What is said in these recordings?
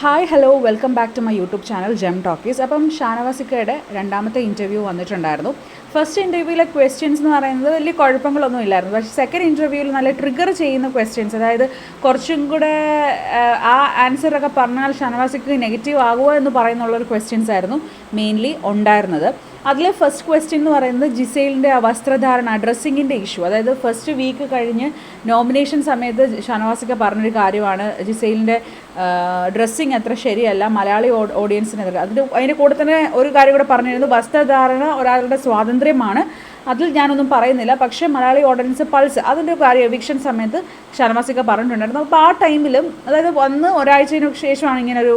Hi hello welcome back to my YouTube channel Gem Talkies അപ്പം ഷാനവാസിക്കയുടെ രണ്ടാമത്തെ interview വന്നിട്ടുണ്ടായിരുന്നു. ഫസ്റ്റ് ഇന്റർവ്യൂവിലെ ക്വസ്റ്റ്യൻസ് എന്ന് പറയുന്നത് വലിയ കുഴപ്പങ്ങളൊന്നും ഇല്ലായിരുന്നു. പക്ഷേ സെക്കൻഡ് ഇന്റർവ്യൂവിൽ നല്ല ട്രിഗർ ചെയ്യുന്ന ക്വസ്റ്റ്യൻസ് അതായത് കുറച്ചും കൂടെ ആ, ആൻസറൊക്കെ പറഞ്ഞാൽ ഷാനവാസിക്ക് നെഗറ്റീവ് ആകുമോ എന്ന് പറയുന്നുള്ളൊരു ക്വസ്റ്റ്യൻസ് ആയിരുന്നു മെയിൻലി ഉണ്ടായിരുന്നത്. അതിലെ ഫസ്റ്റ് ക്വസ്റ്റ്യൻ എന്ന് പറയുന്നത് ജിസൈലിന്റെ വസ്ത്രധാരണ ഡ്രസ്സിങ്ങിന്റെ ഇഷ്യൂ അതായത് ഫസ്റ്റ് വീക്ക് കഴിഞ്ഞ് നോമിനേഷൻ സമയത്ത് ഷാനവാസിക്ക പറഞ്ഞൊരു കാര്യമാണ് ജിസൈലിന്റെ ഡ്രസ്സിങ് അത്ര ശരിയല്ല മലയാളി ഓഡിയൻസിനെതിരെ അതിന്റെ അതിന്റെ കൂടെ തന്നെ ഒരു കാര്യം കൂടെ പറഞ്ഞിരുന്നു. വസ്ത്രധാരണ ഒരാളുടെ സ്വാതന്ത്ര്യമാണ് അതിൽ ഞാനൊന്നും പറയുന്നില്ല. പക്ഷേ മലയാളി ഓഡിയൻസ് പൾസ് അതിന്റെ കാര്യം എവിക്ഷൻ സമയത്ത് ഷർമാസിക്ക പറഞ്ഞിട്ടുണ്ടായിരുന്നു. അപ്പോൾ ആ ടൈമിലും അതായത് വന്ന് ഒരാഴ്ചയ്ക്ക് ശേഷമാണ് ഇങ്ങനെ ഒരു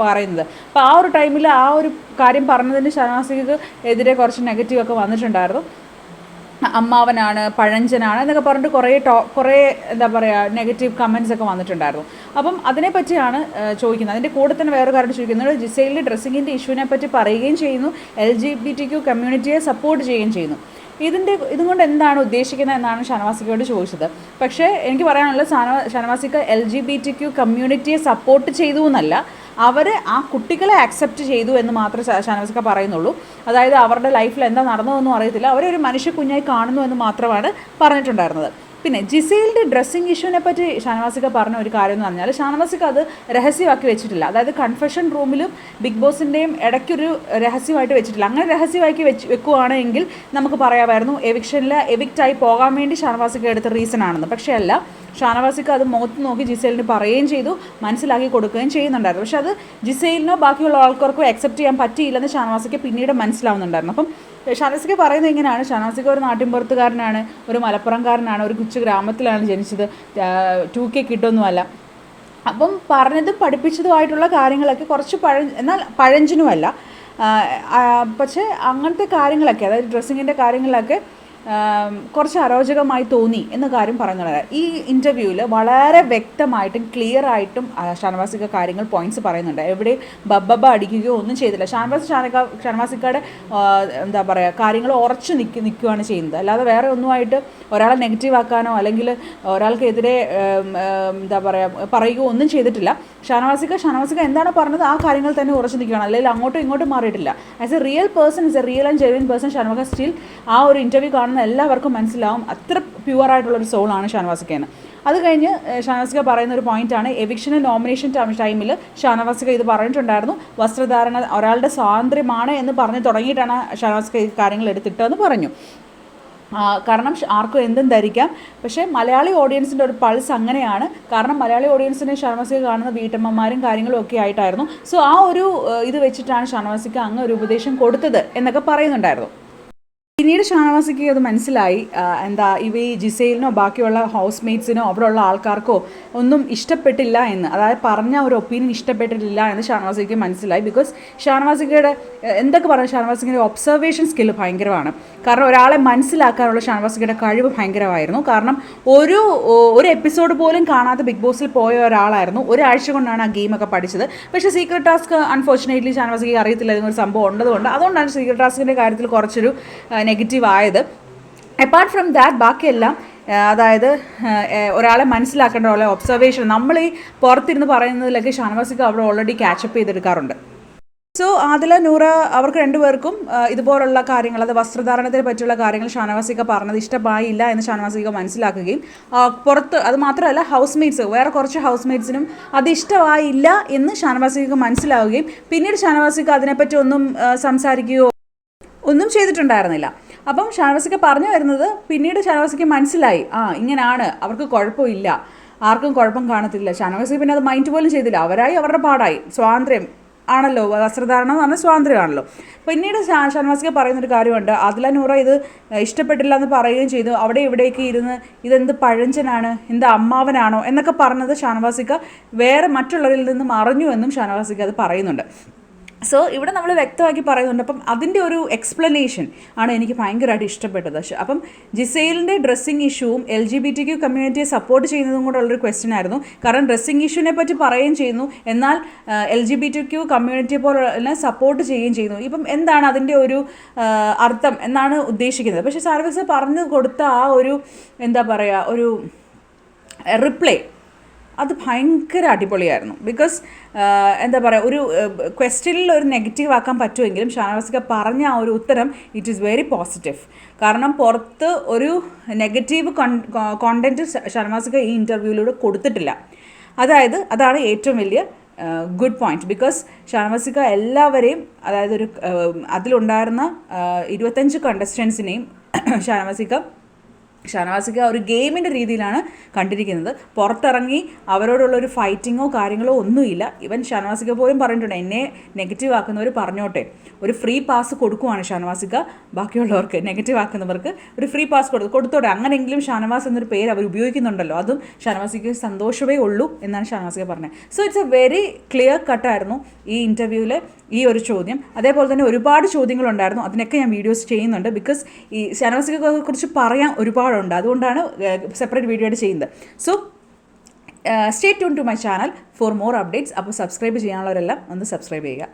പറയുന്നത്. അപ്പോൾ ആ ഒരു ടൈമിൽ ആ ഒരു കാര്യം പറഞ്ഞതിന് ഷർമാസിക്ക് എതിരെ കുറച്ച് നെഗറ്റീവ് ഒക്കെ വന്നിട്ടുണ്ടായിരുന്നു. അമ്മാവനാണ് പഴഞ്ചനാണ് എന്നൊക്കെ പറഞ്ഞിട്ട് കുറേ ടോ കുറേ എന്താ പറയുക നെഗറ്റീവ് കമൻസ് ഒക്കെ വന്നിട്ടുണ്ടായിരുന്നു. അപ്പം അതിനെപ്പറ്റിയാണ് ചോദിക്കുന്നത്. അതിന്റെ കൂടെ തന്നെ വേറെ കാര്യം ചോദിക്കുന്നത്. ജിസൈലിന്റെ ഡ്രസ്സിങ്ങിന്റെ ഇഷ്യൂവിനെ പറ്റി പറയുകയും ചെയ്യുന്നു. L G B T Q കമ്മ്യൂണിറ്റിയെ support ചെയ്യുകയും ചെയ്യുന്നു. ഇതിന്റെ ഇതും കൊണ്ട് എന്താണ് ഉദ്ദേശിക്കുന്നത് എന്നാണ് ഷനവാസിക്കയോട് ചോദിച്ചത്. പക്ഷേ എനിക്ക് പറയാനുള്ളത് ഷാനവാ ഷനവാസിക്ക L G B T Q കമ്മ്യൂണിറ്റിയെ support ചെയ്തു എന്നല്ല അവർ ആ കുട്ടികളെ അക്സെപ്റ്റ് ചെയ്തു എന്ന് മാത്രമേ ഷാനവാസിക്ക പറയുന്നുള്ളൂ. അതായത് അവരുടെ ലൈഫിൽ എന്താ നടന്നതെന്നും അറിയത്തില്ല. അവരെ ഒരു മനുഷ്യ കുഞ്ഞായി കാണുന്നു എന്ന് മാത്രമാണ് പറഞ്ഞിട്ടുണ്ടായിരുന്നത്. പിന്നെ ജിസേലിന്റെ ഡ്രസ്സിങ് ഇഷ്യൂവിനെ പറ്റി ഷാനവാസിക്ക പറഞ്ഞ ഒരു കാര്യം എന്ന് പറഞ്ഞാൽ ഷാനവാസിക്ക അത് രഹസ്യമാക്കി വെച്ചിട്ടില്ല. അതായത് കൺഫെഷൻ റൂമിലും ബിഗ് ബോസിന്റെയും ഇടയ്ക്കൊരു രഹസ്യമായിട്ട് വെച്ചിട്ടില്ല. അങ്ങനെ രഹസ്യമാക്കി വെച്ച് വെക്കുകയാണെങ്കിൽ നമുക്ക് പറയാമായിരുന്നു എവിക്ഷനിൽ എവിക്റ്റായി പോകാൻ വേണ്ടി ഷാനവാസിക്ക എടുത്ത റീസൺ ആണെന്ന്. പക്ഷേ അല്ല ഷാനവാസിക്ക് അത് മുഖത്ത് നോക്കി ജിസേലിന് പറയുകയും ചെയ്തു മനസ്സിലാക്കി കൊടുക്കുകയും ചെയ്യുന്നുണ്ടായിരുന്നു. പക്ഷേ അത് ജിസേലിനോ ബാക്കിയുള്ള ആൾക്കാർക്കോ അക്സെപ്റ്റ് ചെയ്യാൻ പറ്റിയില്ലെന്ന് ഷാനവാസിക്ക് പിന്നീട് മനസ്സിലാവുന്നുണ്ടായിരുന്നു. അപ്പം ഷാനവാസിക്ക് പറയുന്നത് ഇങ്ങനെയാണ്. ഷാനാസിക്ക് ഒരു നാട്ടിൻപുറത്തുകാരനാണ് ഒരു മലപ്പുറംകാരനാണ് ഒരു കൊച്ചു ഗ്രാമത്തിലാണ് ജനിച്ചത്. ടു കെ കിട്ടൊന്നുമല്ല. അപ്പം പറഞ്ഞതും പഠിപ്പിച്ചതുമായിട്ടുള്ള കാര്യങ്ങളൊക്കെ കുറച്ച് പഴ എന്നാൽ പഴഞ്ചനുമല്ല. പക്ഷേ അങ്ങനത്തെ കാര്യങ്ങളൊക്കെ അതായത് ഡ്രസ്സിങ്ങിന്റെ കാര്യങ്ങളൊക്കെ കുറച്ച് അരോചകമായി തോന്നി എന്ന കാര്യം പറയുന്നുണ്ട് ഈ ഇന്റർവ്യൂവിൽ വളരെ വ്യക്തമായിട്ടും ക്ലിയർ ആയിട്ടും ഷാനവാസിക്ക കാര്യങ്ങൾ പോയിന്റ്സ് പറയുന്നുണ്ട്. എവിടെ ബബ്ബബ അടിക്കുകയോ ഒന്നും ചെയ്തില്ല. ഷാനവാസ് ഷാനക എന്താ പറയുക കാര്യങ്ങൾ ഉറച്ചു നിൽക്കി നിൽക്കുകയാണ് ചെയ്യുന്നത്. അല്ലാതെ വേറെ ഒന്നുമായിട്ട് ഒരാളെ നെഗറ്റീവ് ആക്കാനോ അല്ലെങ്കിൽ ഒരാൾക്കെതിരെ എന്താ പറയുക പറയുകയോ ഒന്നും ചെയ്തിട്ടില്ല. ഷാനവാസിക്ക ഷാനവാസിക്ക എന്താണ് പറഞ്ഞത്? ആ കാര്യങ്ങൾ തന്നെ ഉറച്ചു നിൽക്കുകയാണ് അല്ലെങ്കിൽ അങ്ങോട്ടും ഇങ്ങോട്ടും മാറിയിട്ടില്ല. As a real person is a real and genuine person Shanavas still ആ ഒരു ഇന്റർവ്യൂ കാണുന്ന എല്ലാവർക്കും മനസ്സിലാവും. അത്ര പ്യുവറായിട്ടുള്ളൊരു സോളാണ് സോളാണ് ഷാനവാസിക്കയെന്ന് അത് കഴിഞ്ഞ് ഷാനവാസിക പറയുന്ന ഒരു പോയിന്റാണ് എവിക്ഷന് നോമിനേഷൻ ടൈമിൽ ഷാനവാസിക ഇത് പറഞ്ഞിട്ടുണ്ടായിരുന്നു. വസ്ത്രധാരണ ഒരാളുടെ സ്വാതന്ത്ര്യമാണ് എന്ന് പറഞ്ഞ് തുടങ്ങിയിട്ടാണ് ഷാനവാസിക ഈ കാര്യങ്ങൾ എടുത്തിട്ടെന്ന് പറഞ്ഞു. കാരണം ആർക്കും എന്തും ധരിക്കാം. പക്ഷേ മലയാളി ഓഡിയൻസിന്റെ ഒരു പൾസ് അങ്ങനെയാണ്. കാരണം മലയാളി ഓഡിയൻസിനെ ഷാനവാസിക കാണുന്ന വീട്ടമ്മമാരും കാര്യങ്ങളും ഒക്കെ ആയിട്ടായിരുന്നു. സോ ആ ഒരു ഇത് വെച്ചിട്ടാണ് ഷാനവാസിക്ക് അങ്ങ് ഒരു ഉപദേശം കൊടുത്തത് എന്നൊക്കെ പറയുന്നുണ്ടായിരുന്നു. പിന്നീട് ഷാനവാസിക്ക് അത് മനസ്സിലായി. എന്താ ഇവ ഈ ജിസൈലിനോ ബാക്കിയുള്ള ഹൗസ് മേറ്റ്സിനോ അവിടെയുള്ള ആൾക്കാർക്കോ ഒന്നും ഇഷ്ടപ്പെട്ടില്ല എന്ന്. അതായത് പറഞ്ഞ ഒരു ഒപ്പീനിയൻ ഇഷ്ടപ്പെട്ടിട്ടില്ല എന്ന് ഷാനവാസിക്ക് മനസ്സിലായി. ബിക്കോസ് ഷാനവാസിക്കയുടെ എന്തൊക്കെ പറഞ്ഞു? ഷാനവാസിക്കിന്റെ ഒബ്സർവേഷൻ സ്കില്ല് ഭയങ്കരമാണ്. കാരണം ഒരാളെ മനസ്സിലാക്കാനുള്ള ഷാനവാസിക്കയുടെ കഴിവ് ഭയങ്കരമായിരുന്നു. കാരണം ഒരു ഒരു എപ്പിസോഡ് പോലും കാണാത്ത ബിഗ് ബോസിൽ പോയ ഒരാളായിരുന്നു. ഒരാഴ്ച കൊണ്ടാണ് ആ ഗെയിമൊക്കെ പഠിച്ചത്. പക്ഷേ സീക്രട്ട് ടാസ്ക് അൺഫോർച്ചുനേറ്റ്ലി ഷാനവാസിക്ക് അറിയത്തില്ല ഇതൊരു സംഭവം ഉള്ളതുകൊണ്ട് അതുകൊണ്ടാണ് സീക്രട്ട് ടാസ്കിന്റെ കാര്യത്തിൽ കുറച്ചൊരു നെഗറ്റീവ് ആയത്. അപ്പാർട്ട് ഫ്രം ദാറ്റ് ബാക്കിയെല്ലാം അതായത് ഒരാളെ മനസ്സിലാക്കേണ്ട പോലെ ഒബ്സർവേഷൻ നമ്മൾ ഈ പുറത്തിരുന്ന് പറയുന്നതിലൊക്കെ ഷാനവാസിക്ക് അവിടെ ഓൾറെഡി ക്യാച്ചപ്പ് ചെയ്തെടുക്കാറുണ്ട്. സോ ആദില നൂറ അവർക്ക് രണ്ടുപേർക്കും ഇതുപോലുള്ള കാര്യങ്ങൾ അത് വസ്ത്രധാരണത്തെ പറ്റിയുള്ള കാര്യങ്ങൾ ഷാനവാസിക പറഞ്ഞത് ഇഷ്ടമായില്ല എന്ന് ഷാനവാസിക മനസ്സിലാക്കുകയും പുറത്ത് അത് മാത്രമല്ല ഹൗസ് മേറ്റ്സ് വേറെ കുറച്ച് ഹൗസ് മേറ്റ്സിനും അത് ഇഷ്ടമായില്ല എന്ന് ഷാനവാസിക മനസ്സിലാവുകയും പിന്നീട് ഷാനവാസിക അതിനെപ്പറ്റി ഒന്നും സംസാരിക്കുകയോ ഒന്നും ചെയ്തിട്ടുണ്ടായിരുന്നില്ല. അപ്പം ഷാനവാസിക്ക് പറഞ്ഞു വരുന്നത് പിന്നീട് ഷാനവാസിക്ക് മനസ്സിലായി. ആ ഇങ്ങനെയാണ് അവർക്ക് കുഴപ്പമില്ല. ആർക്കും കുഴപ്പം കാണത്തില്ല. ഷാനവാസി പിന്നെ അത് മൈൻഡ് പോലും ചെയ്തില്ല. അവരായി അവരുടെ പാടായി. സ്വാതന്ത്ര്യം ആണല്ലോ. വസ്ത്രധാരണം എന്ന് പറഞ്ഞാൽ സ്വാതന്ത്ര്യമാണല്ലോ പിന്നീട് ഷാനവാസിക്ക് പറയുന്നൊരു കാര്യമുണ്ട്. അതില നൂറ ഇത് ഇഷ്ടപ്പെട്ടില്ല എന്ന് പറയുകയും ചെയ്തു. അവിടെ ഇവിടേക്ക് ഇരുന്ന് ഇതെന്ത് പഴഞ്ചനാണ്? എന്ത് അമ്മാവനാണോ? എന്നൊക്കെ പറഞ്ഞത് ഷാനവാസിക്ക വേറെ മറ്റുള്ളവരിൽ നിന്നും അറിഞ്ഞു എന്നും ഷാനവാസിക്ക അത് പറയുന്നുണ്ട്. സോ ഇവിടെ നമ്മൾ വ്യക്തമാക്കി പറയുന്നുണ്ട്. അപ്പം അതിന്റെ ഒരു എക്സ്പ്ലനേഷൻ ആണ് എനിക്ക് ഭയങ്കരമായിട്ട് ഇഷ്ടപ്പെട്ടത്. അപ്പം ജിസൈലിന്റെ dressing ഇഷ്യൂവും L G B T Q കമ്മ്യൂണിറ്റിയെ support ചെയ്യുന്നതും കൂടെ ക്വസ്റ്റ്യൻ ആയിരുന്നു. കാരണം ഡ്രസ്സിങ് ഇഷ്യൂവിനെ പറ്റി പറയുകയും ചെയ്യുന്നു. എന്നാൽ L G B T Q കമ്മ്യൂണിറ്റിയെ പോലെ സപ്പോർട്ട് ചെയ്യുകയും ചെയ്യുന്നു. ഇപ്പം എന്താണ് അതിന്റെ ഒരു അർത്ഥം എന്നാണ് ഉദ്ദേശിക്കുന്നത്. പക്ഷേ സർവീസ് പറഞ്ഞു കൊടുത്ത ആ ഒരു എന്താ പറയുക ഒരു റിപ്ലൈ അത് ഭയങ്കര അടിപൊളിയായിരുന്നു. ബിക്കോസ് എന്താ പറയുക ഒരു ക്വസ്റ്റ്യനിൽ ഒരു നെഗറ്റീവ് ആക്കാൻ പറ്റുമെങ്കിലും ഷാനവാസിക പറഞ്ഞ ആ ഒരു ഉത്തരം ഇറ്റ് ഈസ് വെരി പോസിറ്റീവ് കാരണം പുറത്ത് ഒരു നെഗറ്റീവ് കോണ്ടന്റ് ഷാനവാസിക ഈ ഇന്റർവ്യൂവിലൂടെ കൊടുത്തിട്ടില്ല. അതായത് അതാണ് ഏറ്റവും വലിയ ഗുഡ് പോയിന്റ് ബിക്കോസ് ഷാനവാസിക എല്ലാവരെയും അതായത് ഒരു അതിലുണ്ടായിരുന്ന ഇരുപത്തഞ്ച് കണ്ടസ്റ്റൻസിനെയും ഷാനവാസിക ഷാനവാസിക ഒരു ഗെയിമിന്റെ രീതിയിലാണ് കണ്ടിരിക്കുന്നത്. പുറത്തിറങ്ങി അവരോടുള്ള ഒരു ഫൈറ്റിങ്ങോ കാര്യങ്ങളോ ഒന്നുമില്ല. ഇവൻ ഷാനവാസിക പോലും പറഞ്ഞിട്ടുണ്ട് എന്നെ നെഗറ്റീവ് ആക്കുന്നവർ പറഞ്ഞോട്ടെ. ഒരു ഫ്രീ പാസ് കൊടുക്കുവാണ് ഷാനവാസിക ബാക്കിയുള്ളവർക്ക് നെഗറ്റീവ് ആക്കുന്നവർക്ക് ഒരു ഫ്രീ പാസ് കൊടുത്തു കൊടുത്തോടെ അങ്ങനെയെങ്കിലും ഷാനവാസ് എന്നൊരു പേര് അവർ ഉപയോഗിക്കുന്നുണ്ടല്ലോ. അതും ഷാനവാസിക്ക് സന്തോഷമേ ഉള്ളൂ എന്നാണ് ഷാനവാസിക പറഞ്ഞത്. So it's a very clear കട്ടായിരുന്നു ഈ ഇന്റർവ്യൂവിൽ ഈ ഒരു ചോദ്യം. അതേപോലെ തന്നെ ഒരുപാട് ചോദ്യങ്ങളുണ്ടായിരുന്നു. അതിനൊക്കെ ഞാൻ വീഡിയോസ് ചെയ്യുന്നുണ്ട് ബിക്കോസ് ഈ ഷാനവാസിക്കെ കുറിച്ച് പറയാൻ ഒരുപാടുണ്ട് അതുകൊണ്ടാണ് സെപ്പറേറ്റ് വീഡിയോ ആയിട്ട് ചെയ്യുന്നത്. So stay tune to my channel for more updates അപ്പോൾ സബ്സ്ക്രൈബ് ചെയ്യാനുള്ളവരെല്ലാം ഒന്ന് സബ്സ്ക്രൈബ് ചെയ്യുക.